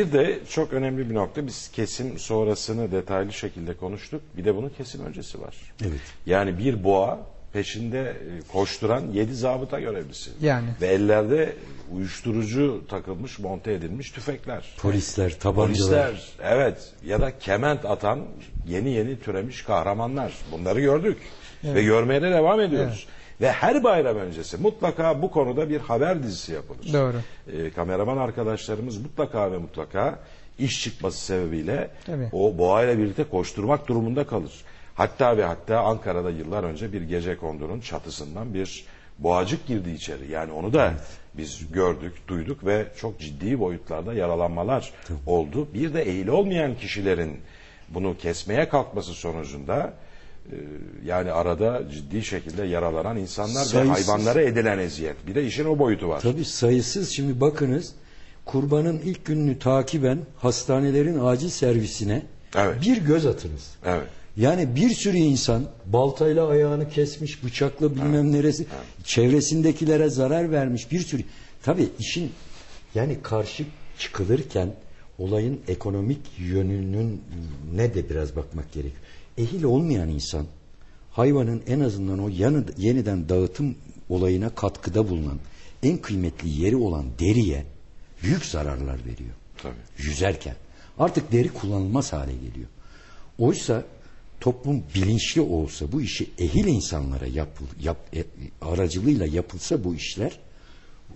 Bir de çok önemli bir nokta biz kesim sonrasını detaylı şekilde konuştuk. Bir de bunun kesim öncesi var. Evet. Yani bir boğa peşinde e, koşturan yedi zabıta görevlisi. Yani. Ve ellerde uyuşturucu takılmış, monte edilmiş tüfekler. Polisler, tabancalar. Polisler, evet ya da kement atan yeni yeni türemiş kahramanlar. Bunları gördük ve görmeye de devam ediyoruz. Ve her bayram öncesi mutlaka bu konuda bir haber dizisi yapılır. Doğru. Ee, kameraman arkadaşlarımız mutlaka ve mutlaka iş çıkması sebebiyle Tabii. o boğayla birlikte koşturmak durumunda kalır. Hatta ve hatta Ankara'da yıllar önce bir gece kondunun çatısından bir boğacık girdi içeri. Yani onu da biz gördük, duyduk ve çok ciddi boyutlarda yaralanmalar oldu. Bir de eğili olmayan kişilerin bunu kesmeye kalkması sonucunda e, yani arada ciddi şekilde yaralanan insanlar ve Sayısız. hayvanlara edilen eziyet. Bir de işin o boyutu var. Tabii sayısız şimdi bakınız kurbanın ilk gününü takiben hastanelerin acil servisine Evet. bir göz atınız. Evet. Yani bir sürü insan baltayla ayağını kesmiş, bıçakla bilmem neresi, çevresindekilere zarar vermiş bir sürü. Tabii işin yani karşı çıkılırken olayın ekonomik yönünün ne de biraz bakmak gerekiyor. Ehil olmayan insan hayvanın en azından o yanı, yeniden dağıtım olayına katkıda bulunan en kıymetli yeri olan deriye büyük zararlar veriyor Tabii. yüzerken. Artık deri kullanılmaz hale geliyor. Oysa toplum bilinçli olsa bu işi ehil insanlara yapıl, yap, e, aracılığıyla yapılsa bu işler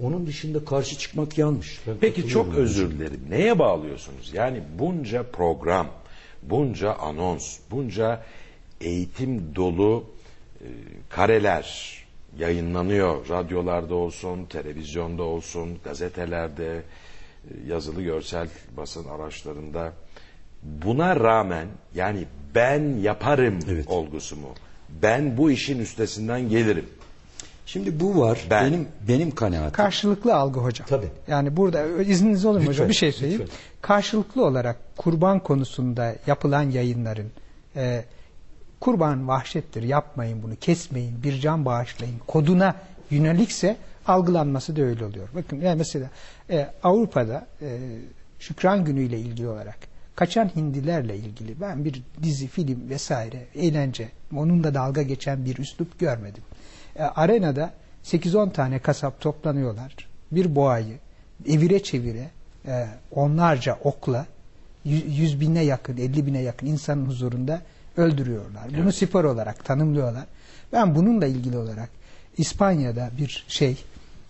onun dışında karşı çıkmak yanlış. Ben Peki çok özür dilerim. Neye bağlıyorsunuz? Yani bunca program, bunca anons, bunca eğitim dolu e, kareler yayınlanıyor. Radyolarda olsun, televizyonda olsun, gazetelerde, e, yazılı görsel basın araçlarında. Buna rağmen yani ben yaparım Evet. olgusu mu? Ben bu işin üstesinden gelirim. Şimdi bu var. Ben- Benim benim kanaatim. Karşılıklı algı hocam. Tabii. Yani burada izniniz olur mu hocam Lütfen, bir şey söyleyeyim. lütfen. Karşılıklı olarak kurban konusunda yapılan yayınların e, kurban vahşettir yapmayın bunu kesmeyin bir can bağışlayın koduna yönelikse algılanması da öyle oluyor. Bakın yani mesela e, Avrupa'da e, Şükran Günü ile ilgili olarak kaçan hindilerle ilgili ben bir dizi, film vesaire, eğlence, onunla dalga geçen bir üslup görmedim. E, arenada 8-10 tane kasap toplanıyorlar. Bir boğayı evire çevire e, onlarca okla yü- yüz bine yakın, 50 bine yakın insanın huzurunda öldürüyorlar. Bunu spor olarak tanımlıyorlar. Ben bununla ilgili olarak İspanya'da bir şey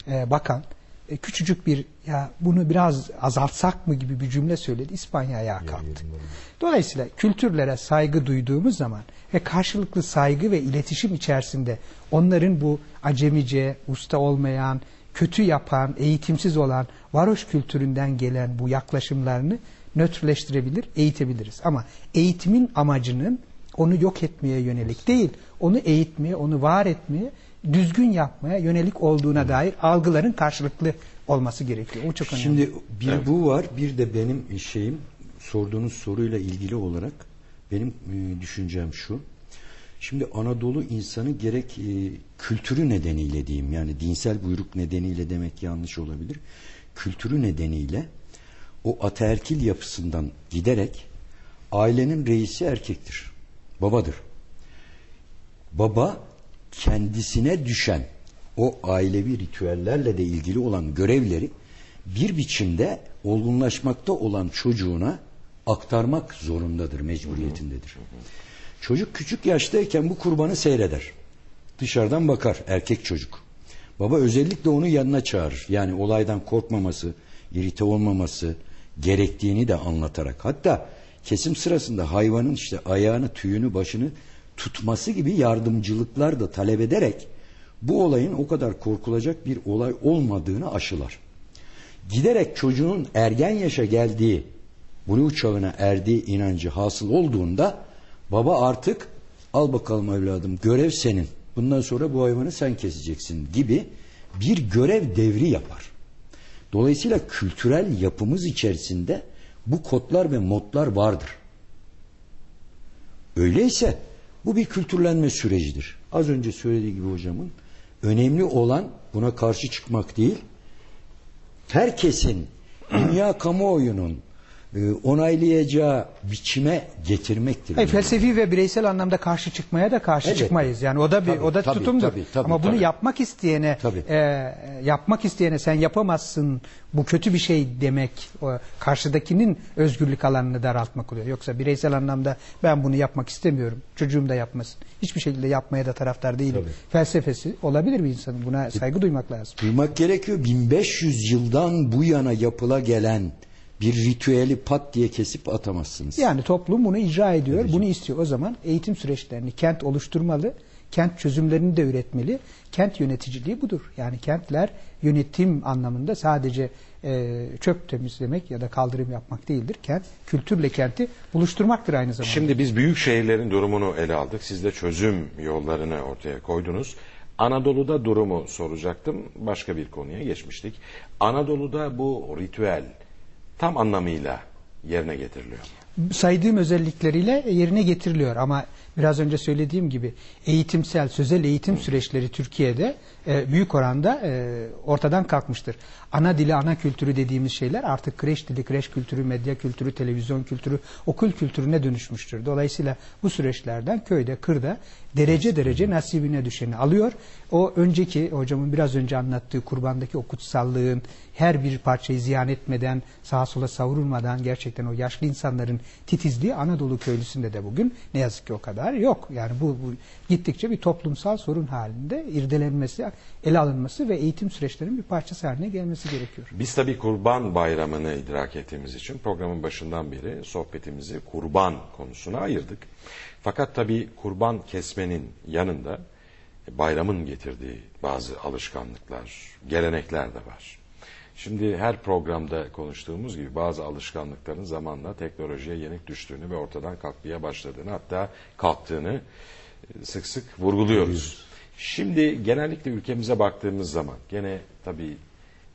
e, bakan e, küçücük bir ya bunu biraz azaltsak mı gibi bir cümle söyledi. İspanya ayağa kalktı. Dolayısıyla kültürlere saygı duyduğumuz zaman ve karşılıklı saygı ve iletişim içerisinde onların bu acemice, usta olmayan, kötü yapan, eğitimsiz olan varoş kültüründen gelen bu yaklaşımlarını nötrleştirebilir, eğitebiliriz. Ama eğitimin amacının onu yok etmeye yönelik değil, onu eğitmeye, onu var etmeye, düzgün yapmaya yönelik olduğuna dair algıların karşılıklı olması gerekiyor. O çok önemli. Şimdi bir bu var, bir de benim şeyim sorduğunuz soruyla ilgili olarak benim e, düşüncem şu. Şimdi Anadolu insanı gerek e, kültürü nedeniyle diyeyim yani dinsel buyruk nedeniyle demek yanlış olabilir. Kültürü nedeniyle o ataerkil yapısından giderek ailenin reisi erkektir. Babadır. Baba kendisine düşen o ailevi ritüellerle de ilgili olan görevleri bir biçimde olgunlaşmakta olan çocuğuna aktarmak zorundadır, mecburiyetindedir. Çocuk küçük yaştayken bu kurbanı seyreder. Dışarıdan bakar erkek çocuk. Baba özellikle onu yanına çağırır. Yani olaydan korkmaması, irite olmaması gerektiğini de anlatarak. Hatta kesim sırasında hayvanın işte ayağını, tüyünü, başını tutması gibi yardımcılıklar da talep ederek bu olayın o kadar korkulacak bir olay olmadığını aşılar. Giderek çocuğun ergen yaşa geldiği, buluğ çağına erdiği inancı hasıl olduğunda baba artık al bakalım evladım görev senin. Bundan sonra bu hayvanı sen keseceksin gibi bir görev devri yapar. Dolayısıyla kültürel yapımız içerisinde bu kodlar ve modlar vardır. Öyleyse bu bir kültürlenme sürecidir. Az önce söylediği gibi hocamın önemli olan buna karşı çıkmak değil, herkesin dünya kamuoyunun onaylayacağı biçime getirmektir. Hayır, felsefi ve bireysel anlamda karşı çıkmaya da karşı Evet. çıkmayız. Yani o da bir Tabii, o da tabii, tutumdur. tabii, tabii, Ama bunu tabii. yapmak isteyene Tabii. e, yapmak isteyene sen yapamazsın. Bu kötü bir şey demek. O karşıdakinin özgürlük alanını daraltmak oluyor. Yoksa bireysel anlamda ben bunu yapmak istemiyorum. Çocuğum da yapmasın. Hiçbir şekilde yapmaya da taraftar değilim. Tabii. Felsefesi olabilir bir insanın. Buna saygı duymak lazım. Duymak gerekiyor. 1500 yıldan bu yana yapıla gelen bir ritüeli pat diye kesip atamazsınız. Yani toplum bunu icra ediyor, bunu istiyor. O zaman eğitim süreçlerini kent oluşturmalı, kent çözümlerini de üretmeli. Kent yöneticiliği budur. Yani kentler yönetim anlamında sadece e, çöp temizlemek ya da kaldırım yapmak değildir. Kent kültürle kenti buluşturmaktır aynı zamanda. Şimdi biz büyük şehirlerin durumunu ele aldık. Siz de çözüm yollarını ortaya koydunuz. Anadolu'da durumu soracaktım. Başka bir konuya geçmiştik. Anadolu'da bu ritüel tam anlamıyla yerine getiriliyor. saydığım özellikleriyle yerine getiriliyor ama biraz önce söylediğim gibi eğitimsel, sözel eğitim süreçleri Türkiye'de e, büyük oranda e, ortadan kalkmıştır. Ana dili, ana kültürü dediğimiz şeyler artık kreş dili, kreş kültürü, medya kültürü, televizyon kültürü, okul kültürüne dönüşmüştür. Dolayısıyla bu süreçlerden köyde, kırda derece derece nasibine düşeni alıyor. O önceki hocamın biraz önce anlattığı kurbandaki o kutsallığın her bir parçayı ziyan etmeden, sağa sola savrulmadan gerçekten o yaşlı insanların titizliği Anadolu köylüsünde de bugün ne yazık ki o kadar yok. Yani bu, bu gittikçe bir toplumsal sorun halinde irdelenmesi, ele alınması ve eğitim süreçlerinin bir parçası haline gelmesi gerekiyor. Biz tabii kurban bayramını idrak ettiğimiz için programın başından beri sohbetimizi kurban konusuna ayırdık. Fakat tabii kurban kesmenin yanında bayramın getirdiği bazı alışkanlıklar, gelenekler de var. Şimdi her programda konuştuğumuz gibi bazı alışkanlıkların zamanla teknolojiye yenik düştüğünü ve ortadan kalkmaya başladığını hatta kalktığını e, sık sık vurguluyoruz. Şimdi genellikle ülkemize baktığımız zaman gene tabii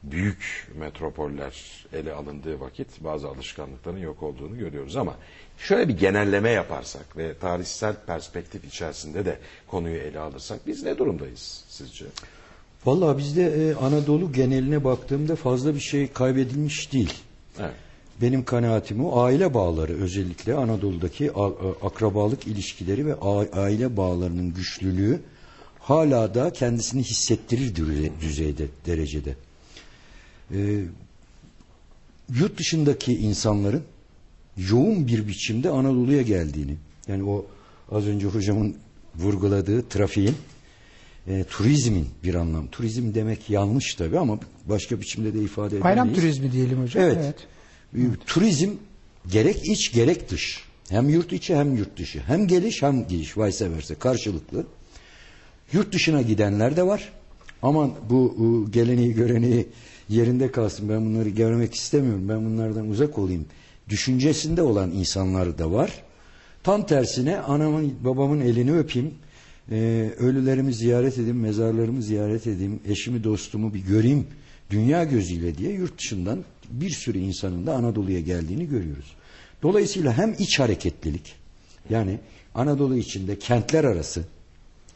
büyük metropoller ele alındığı vakit bazı alışkanlıkların yok olduğunu görüyoruz ama şöyle bir genelleme yaparsak ve tarihsel perspektif içerisinde de konuyu ele alırsak biz ne durumdayız sizce? Vallahi bizde e, Anadolu geneline baktığımda fazla bir şey kaybedilmiş değil. Evet. Benim kanaatim o aile bağları özellikle Anadolu'daki akrabalık ilişkileri ve aile bağlarının güçlülüğü hala da kendisini hissettirir düze- düzeyde, derecede. Ee, yurt dışındaki insanların yoğun bir biçimde Anadolu'ya geldiğini, yani o az önce hocamın vurguladığı trafiğin, e, turizmin bir anlam. Turizm demek yanlış tabii ama başka biçimde de ifade edemeyiz. Bayram turizmi diyelim hocam. Evet. Ee, Turizm gerek iç gerek dış. Hem yurt içi hem yurt dışı. Hem geliş hem gidiş. Vice versa karşılıklı. Yurt dışına gidenler de var. Aman bu e, geleneği göreneği yerinde kalsın. Ben bunları görmek istemiyorum. Ben bunlardan uzak olayım. Düşüncesinde olan insanlar da var. Tam tersine anamın babamın elini öpeyim. E, ölülerimi ziyaret edeyim, mezarlarımı ziyaret edeyim, eşimi dostumu bir göreyim dünya gözüyle diye yurt dışından bir sürü insanın da Anadolu'ya geldiğini görüyoruz. Dolayısıyla hem iç hareketlilik yani Anadolu içinde kentler arası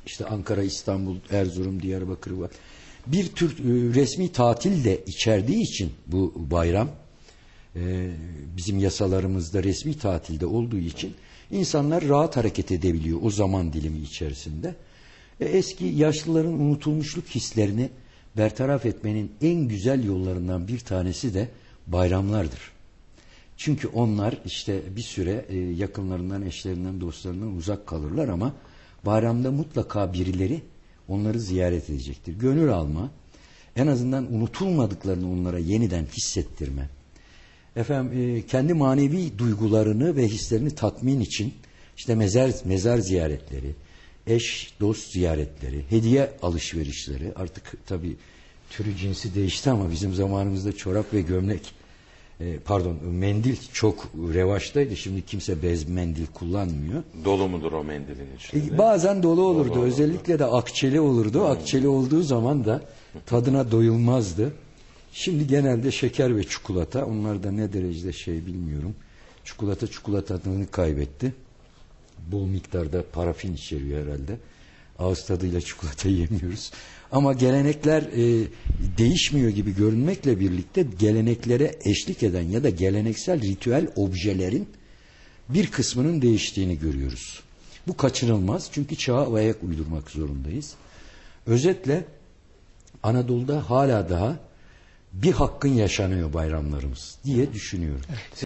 işte Ankara, İstanbul, Erzurum, Diyarbakır var. Bir tür e, resmi tatil de içerdiği için bu bayram e, bizim yasalarımızda resmi tatilde olduğu için insanlar rahat hareket edebiliyor o zaman dilimi içerisinde. E, eski yaşlıların unutulmuşluk hislerini bertaraf etmenin en güzel yollarından bir tanesi de bayramlardır. Çünkü onlar işte bir süre e, yakınlarından, eşlerinden, dostlarından uzak kalırlar ama bayramda mutlaka birileri onları ziyaret edecektir. Gönül alma, en azından unutulmadıklarını onlara yeniden hissettirme. Efendim e, kendi manevi duygularını ve hislerini tatmin için işte mezar mezar ziyaretleri, eş dost ziyaretleri, hediye alışverişleri artık tabi türü cinsi değişti ama bizim zamanımızda çorap ve gömlek e, pardon mendil çok revaçtaydı. Şimdi kimse bez mendil kullanmıyor. Dolu mudur o mendilin içinde? E, Bazen dolu olurdu. olurdu. Özellikle de akçeli olurdu. Akçeli olduğu zaman da tadına doyulmazdı. Şimdi genelde şeker ve çikolata. Onlar da ne derecede şey bilmiyorum. Çikolata çikolata tadını kaybetti. Bol miktarda parafin içeriyor herhalde. ağız tadıyla çikolata yemiyoruz. Ama gelenekler e, değişmiyor gibi görünmekle birlikte geleneklere eşlik eden ya da geleneksel ritüel objelerin bir kısmının değiştiğini görüyoruz. Bu kaçınılmaz çünkü çağa ayak uydurmak zorundayız. Özetle Anadolu'da hala daha bir hakkın yaşanıyor bayramlarımız diye düşünüyorum.